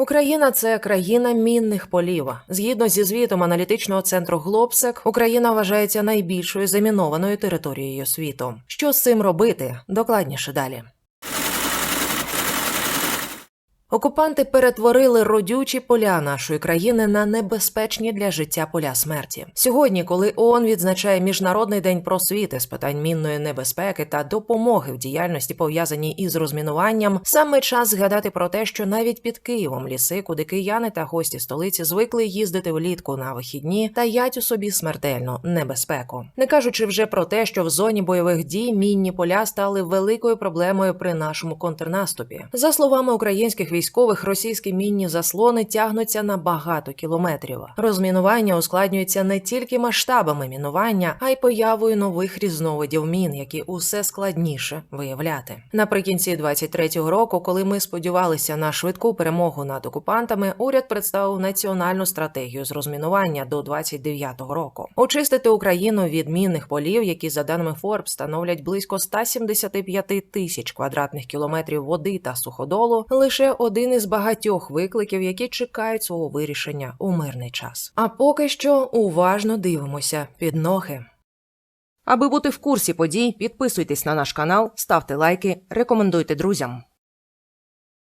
Україна це країна мінних полів. Згідно зі звітом аналітичного центру Глобсек, Україна вважається найбільшою замінованою територією світу. Що з цим робити? Докладніше далі. Окупанти перетворили родючі поля нашої країни на небезпечні для життя поля смерті. Сьогодні, коли ООН відзначає міжнародний день просвіти з питань мінної небезпеки та допомоги в діяльності пов'язаній із розмінуванням, саме час згадати про те, що навіть під Києвом ліси, куди кияни та гості столиці звикли їздити влітку на вихідні, таять у собі смертельну небезпеку. Не кажучи вже про те, що в зоні бойових дій мінні поля стали великою проблемою при нашому контрнаступі. За словами українських військових, російські мінні заслони тягнуться на багато кілометрів. Розмінування ускладнюється не тільки масштабами мінування, а й появою нових різновидів мін, які усе складніше виявляти. Наприкінці 23-го року, коли ми сподівалися на швидку перемогу над окупантами, уряд представив національну стратегію з розмінування до 29-го року. Очистити Україну від мінних полів, які за даними Forbes становлять близько 175 тисяч квадратних кілометрів води та суходолу, лише один із багатьох викликів, які чекають свого вирішення у мирний час. А поки що уважно дивимося під ноги. Аби бути в курсі подій, підписуйтесь на наш канал, ставте лайки, рекомендуйте друзям.